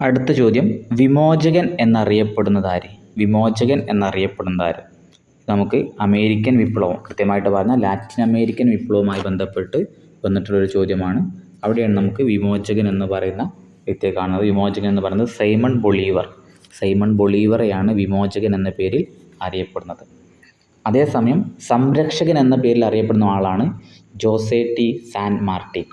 അടുത്ത ചോദ്യം വിമോചകൻ എന്നറിയപ്പെടുന്നത് ആര് വിമോചകൻ എന്നറിയപ്പെടുന്നത് ആര് നമുക്ക് അമേരിക്കൻ വിപ്ലവം കൃത്യമായിട്ട് പറഞ്ഞാൽ ലാറ്റിൻ അമേരിക്കൻ വിപ്ലവവുമായി ബന്ധപ്പെട്ട് വന്നിട്ടുള്ളൊരു ചോദ്യമാണ്. അവിടെയാണ് നമുക്ക് വിമോചകൻ എന്ന് പറയുന്ന വ്യക്തിയെ കാണുന്നത്. വിമോചകൻ എന്ന് പറയുന്നത് സൈമൺ ബൊളീവർ. സൈമൺ ബൊളീവറെയാണ് വിമോചകൻ എന്ന പേരിൽ അറിയപ്പെടുന്നത്. അതേസമയം സംരക്ഷകൻ എന്ന പേരിൽ അറിയപ്പെടുന്ന ആളാണ് ജോസെ ടി സാൻ മാർട്ടിൻ.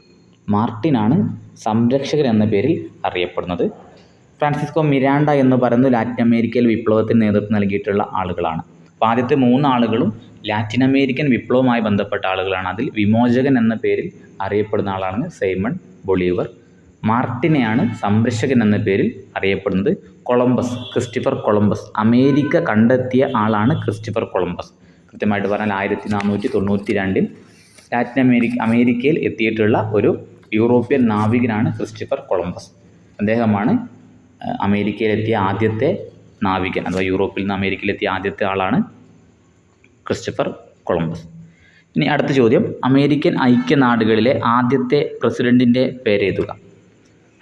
മാർട്ടിനാണ് സംരക്ഷകൻ എന്ന പേരിൽ അറിയപ്പെടുന്നത്. ഫ്രാൻസിസ്കോ മിരാണ്ട എന്ന് പറയുന്നത് ലാറ്റിൻ അമേരിക്കയിൽ വിപ്ലവത്തിന് നേതൃത്വം നൽകിയിട്ടുള്ള ആളുകളാണ്. അപ്പോൾ ആദ്യത്തെ മൂന്ന് ആളുകളും ലാറ്റിൻ അമേരിക്കൻ വിപ്ലവവുമായി ബന്ധപ്പെട്ട ആളുകളാണ്. അതിൽ വിമോചകൻ എന്ന പേരിൽ അറിയപ്പെടുന്ന ആളാണ് സൈമൺ ബൊളീവർ. മാർട്ടിനെയാണ് സംരക്ഷകൻ എന്ന പേരിൽ അറിയപ്പെടുന്നത് കൊളംബസ് ക്രിസ്റ്റഫർ കൊളംബസ്. അമേരിക്ക കണ്ടെത്തിയ ആളാണ് ക്രിസ്റ്റഫർ കൊളംബസ്. കൃത്യമായിട്ട് പറഞ്ഞാൽ ആയിരത്തി നാനൂറ്റി തൊണ്ണൂറ്റി രണ്ടിൽ ലാറ്റിൻ അമേരിക്ക അമേരിക്കയിൽ എത്തിയിട്ടുള്ള ഒരു യൂറോപ്യൻ നാവികനാണ് ക്രിസ്റ്റഫർ കൊളംബസ്. അദ്ദേഹമാണ് അമേരിക്കയിലെത്തിയ ആദ്യത്തെ നാവികൻ അഥവാ യൂറോപ്പിൽ നിന്ന് അമേരിക്കയിലെത്തിയ ആദ്യത്തെ ആളാണ് ക്രിസ്റ്റഫർ കൊളംബസ് ഇനി അടുത്ത ചോദ്യം. അമേരിക്കൻ ഐക്യനാടുകളിലെ ആദ്യത്തെ പ്രസിഡന്റിന്റെ പേരെഴുതുക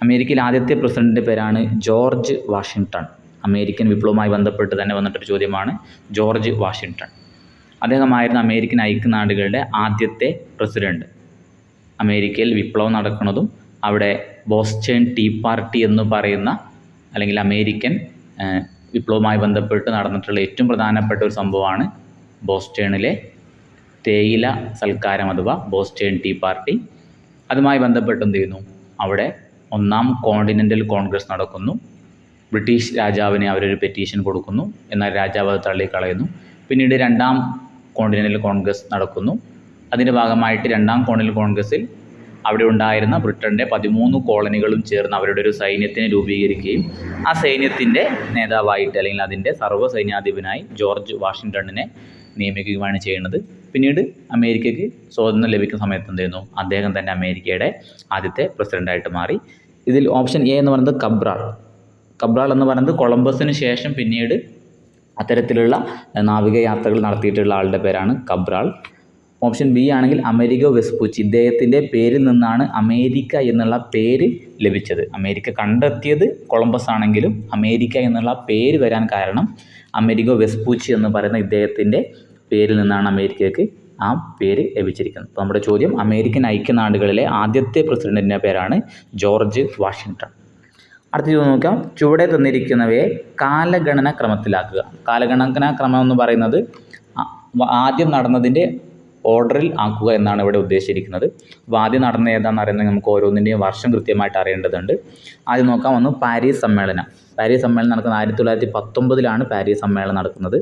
അമേരിക്കയിൽ ആദ്യത്തെ പ്രസിഡന്റിന്റെ പേരാണ് ജോർജ് വാഷിങ്ടൺ. അമേരിക്കൻ വിപ്ലവമായി ബന്ധപ്പെട്ട് തന്നെ വന്നിട്ടൊരു ചോദ്യമാണ് ജോർജ് വാഷിങ്ടൺ. അദ്ദേഹമായിരുന്നു അമേരിക്കൻ ഐക്യനാടുകളുടെ ആദ്യത്തെ പ്രസിഡന്റ് അമേരിക്കയിൽ വിപ്ലവം നടക്കുന്നതും അവിടെ ബോസ്റ്റേൺ ടീ പാർട്ടി എന്ന് പറയുന്ന അല്ലെങ്കിൽ അമേരിക്കൻ വിപ്ലവവുമായി ബന്ധപ്പെട്ട് നടന്നിട്ടുള്ള ഏറ്റവും പ്രധാനപ്പെട്ട ഒരു സംഭവമാണ് ബോസ്റ്റേണിലെ തേയില സൽക്കാരം അഥവാ ബോസ്റ്റേൺ ടീ പാർട്ടി. അതുമായി ബന്ധപ്പെട്ട് എന്ത് ചെയ്യുന്നു? അവിടെ ഒന്നാം കോണ്ടിനെന്റൽ കോൺഗ്രസ് നടക്കുന്നു. ബ്രിട്ടീഷ് രാജാവിന് അവരൊരു പെറ്റീഷൻ കൊടുക്കുന്നു. എന്നാൽ രാജാവ് അത് തള്ളിക്കളയുന്നു. പിന്നീട് രണ്ടാം കോണ്ടിനെന്റൽ കോൺഗ്രസ് നടക്കുന്നു. അതിന്റെ ഭാഗമായിട്ട് രണ്ടാം കോണ്ടിനെന്റൽ കോൺഗ്രസ്സിൽ അവിടെ ഉണ്ടായിരുന്ന ബ്രിട്ടന്റെ പതിമൂന്ന് കോളനികളും ചേർന്ന് അവരുടെ ഒരു സൈന്യത്തിനെ രൂപീകരിക്കുകയും ആ സൈന്യത്തിന്റെ നേതാവായിട്ട് അല്ലെങ്കിൽ അതിന്റെ സർവ സൈന്യാധിപനായി ജോർജ് വാഷിങ്ടണിനെ നിയമിക്കുകയാണ് ചെയ്യുന്നത്. പിന്നീട് അമേരിക്കയ്ക്ക് സ്വാതന്ത്ര്യം ലഭിക്കുന്ന സമയത്ത് എന്ത് ചെയ്യുന്നു? അദ്ദേഹം തന്നെ അമേരിക്കയുടെ ആദ്യത്തെ പ്രസിഡന്റായിട്ട് മാറി. ഇതിൽ ഓപ്ഷൻ എ എന്ന് പറയുന്നത് കബ്രാൾ. കബ്രാൾ എന്ന് പറയുന്നത് കൊളംബസിന് ശേഷം പിന്നീട് അത്തരത്തിലുള്ള നാവിക യാത്രകൾ നടത്തിയിട്ടുള്ള ആളുടെ പേരാണ് കബ്രാൾ. ഓപ്ഷൻ ബി ആണെങ്കിൽ അമേരിക്ക വെസ്പൂച്ചി ഇദ്ദേഹത്തിന്റെ പേരിൽ നിന്നാണ് അമേരിക്ക എന്നുള്ള പേര് ലഭിച്ചത്. അമേരിക്ക കണ്ടെത്തിയത് കൊളംബസ് ആണെങ്കിലും അമേരിക്ക എന്നുള്ള പേര് വരാൻ കാരണം അമേരിക്ക വെസ്പൂച്ചി എന്ന് പറയുന്ന ഇദ്ദേഹത്തിന്റെ പേരിൽ നിന്നാണ് അമേരിക്കയ്ക്ക് ആ പേര് ലഭിച്ചിരിക്കുന്നത്. അപ്പോൾ നമ്മുടെ ചോദ്യം അമേരിക്കൻ ഐക്യനാടുകളിലെ ആദ്യത്തെ പ്രസിഡന്റിന്റെ പേരാണ് ജോർജ് വാഷിങ്ടൺ. അടുത്ത ചോദ്യം നോക്കാം. ചുവടെ തന്നിരിക്കുന്നവയെ കാലഗണന ക്രമത്തിലാക്കുക. കാലഗണന ക്രമം എന്ന് പറയുന്നത് ആദ്യം നടന്നതിന്റെ ഓർഡറിൽ ആക്കുക എന്നാണ് ഇവിടെ ഉദ്ദേശിച്ചിരിക്കുന്നത്. അപ്പോൾ ആദ്യം നടന്ന ഏതാണെന്ന് അറിയുന്നത് നമുക്ക് ഓരോന്നിന്റെയും വർഷം കൃത്യമായിട്ട് അറിയേണ്ടതുണ്ട്. ആദ്യം നോക്കാം ഒന്ന് പാരീസ് സമ്മേളനം. പാരീസ് സമ്മേളനം നടക്കുന്നത് ആയിരത്തി തൊള്ളായിരത്തി പത്തൊമ്പതിലാണ് പാരീസ് സമ്മേളനം നടക്കുന്നത്.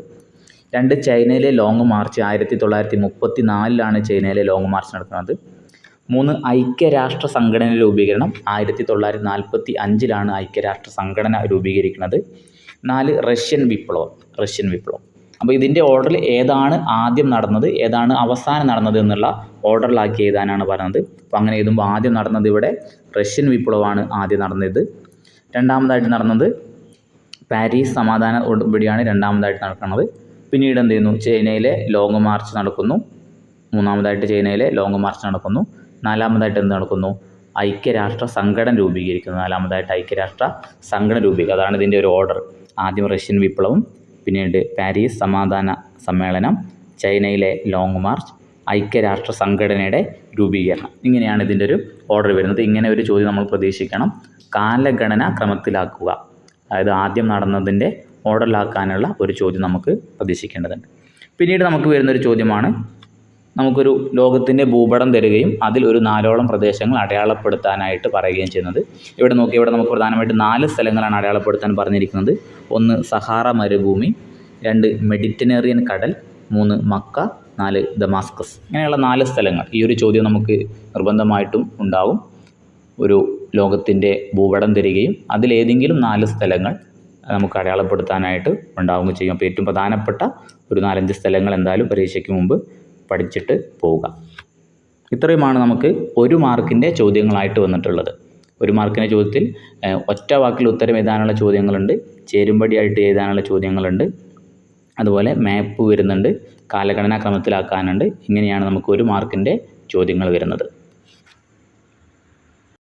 രണ്ട് ചൈനയിലെ ലോങ് മാർച്ച് ആയിരത്തി തൊള്ളായിരത്തി മുപ്പത്തി നാലിലാണ് ചൈനയിലെ ലോങ് മാർച്ച് നടക്കുന്നത്. മൂന്ന് ഐക്യരാഷ്ട്ര സംഘടന രൂപീകരണം ആയിരത്തി തൊള്ളായിരത്തി നാൽപ്പത്തി അഞ്ചിലാണ് ഐക്യരാഷ്ട്ര സംഘടന രൂപീകരിക്കുന്നത്. നാല് റഷ്യൻ വിപ്ലവം റഷ്യൻ വിപ്ലവം. അപ്പോൾ ഇതിന്റെ ഓർഡറിൽ ഏതാണ് ആദ്യം നടന്നത് ഏതാണ് അവസാനം നടന്നത് എന്നുള്ള ഓർഡറിലാക്കി എഴുതാനാണ് പറയുന്നത്. അപ്പോൾ അങ്ങനെ എഴുതുമ്പോൾ ആദ്യം നടന്നത് ഇവിടെ റഷ്യൻ വിപ്ലവമാണ് ആദ്യം നടന്നത്. രണ്ടാമതായിട്ട് നടന്നത് പാരീസ് സമാധാന ഉടമ്പടിയാണ് രണ്ടാമതായിട്ട് നടക്കുന്നത്. പിന്നീട് എന്ത് ചെയ്യുന്നു? ചൈനയിലെ ലോങ് മാർച്ച് നടക്കുന്നു. മൂന്നാമതായിട്ട് ചൈനയിലെ ലോങ് മാർച്ച് നടക്കുന്നു. നാലാമതായിട്ട് എന്ത് നടക്കുന്നു? ഐക്യരാഷ്ട്ര സംഘടന രൂപീകരിക്കുന്നു. നാലാമതായിട്ട് ഐക്യരാഷ്ട്ര സംഘടന രൂപീകരിക്കുക അതാണ് ഇതിന്റെ ഒരു ഓർഡർ ആദ്യം റഷ്യൻ വിപ്ലവം പിന്നീട് പാരീസ് സമാധാന സമ്മേളനം ചൈനയിലെ ലോങ് മാർച്ച് ഐക്യരാഷ്ട്ര സംഘടനയുടെ രൂപീകരണം. ഇങ്ങനെയാണ് ഇതിന്റെ ഒരു ഓർഡർ വരുന്നത്. ഇങ്ങനെ ഒരു ചോദ്യം നമ്മൾ പ്രതീക്ഷിക്കണം. കാലഗണന ക്രമത്തിലാക്കുക. അതായത് ആദ്യം നടന്നതിന്റെ ഓർഡറിലാക്കാനുള്ള ഒരു ചോദ്യം നമുക്ക് പ്രതീക്ഷിക്കേണ്ടതുണ്ട്. പിന്നീട് നമുക്ക് വരുന്നൊരു ചോദ്യമാണ് നമുക്കൊരു ലോകത്തിന്റെ ഭൂപടം തരികയും അതിൽ ഒരു നാലോളം പ്രദേശങ്ങൾ അടയാളപ്പെടുത്താനായിട്ട് പറയുകയും ചെയ്യുന്നത്. ഇവിടെ നോക്കി ഇവിടെ നമുക്ക് പ്രധാനമായിട്ട് നാല് സ്ഥലങ്ങളാണ് അടയാളപ്പെടുത്താൻ പറഞ്ഞിരിക്കുന്നത്. ഒന്ന് സഹാറ മരുഭൂമി രണ്ട് മെഡിറ്ററേനിയൻ കടൽ മൂന്ന് മക്ക നാല് ദമാസ്കസ്. ഇങ്ങനെയുള്ള നാല് സ്ഥലങ്ങൾ. ഈ ഒരു ചോദ്യം നമുക്ക് നിർബന്ധമായിട്ടും ഉണ്ടാവും. ഒരു ലോകത്തിന്റെ ഭൂപടം തരികയും അതിലേതെങ്കിലും നാല് സ്ഥലങ്ങൾ നമുക്ക് അടയാളപ്പെടുത്താനായിട്ട് ഉണ്ടാവുകയും ചെയ്യും. അപ്പോൾ ഏറ്റവും പ്രധാനപ്പെട്ട ഒരു നാലഞ്ച് സ്ഥലങ്ങൾ എന്തായാലും പരീക്ഷയ്ക്ക് മുമ്പ് പഠിച്ചിട്ട് പോവുക. ഇത്രയുമാണ് നമുക്ക് ഒരു മാർക്കിന്റെ ചോദ്യങ്ങളായിട്ട് വന്നിട്ടുള്ളത്. ഒരു മാർക്കിന്റെ ചോദ്യത്തിൽ ഒറ്റ വാക്കിൽ ഉത്തരം എഴുതാനുള്ള ചോദ്യങ്ങളുണ്ട് ചേരുംപടിയായിട്ട് എഴുതാനുള്ള ചോദ്യങ്ങളുണ്ട് അതുപോലെ മാപ്പ് വരുന്നുണ്ട് കാലഗണനാ ക്രമത്തിലാക്കാനുണ്ട് ഇങ്ങനെയാണ് നമുക്ക് ഒരു മാർക്കിന്റെ ചോദ്യങ്ങൾ വരുന്നത്.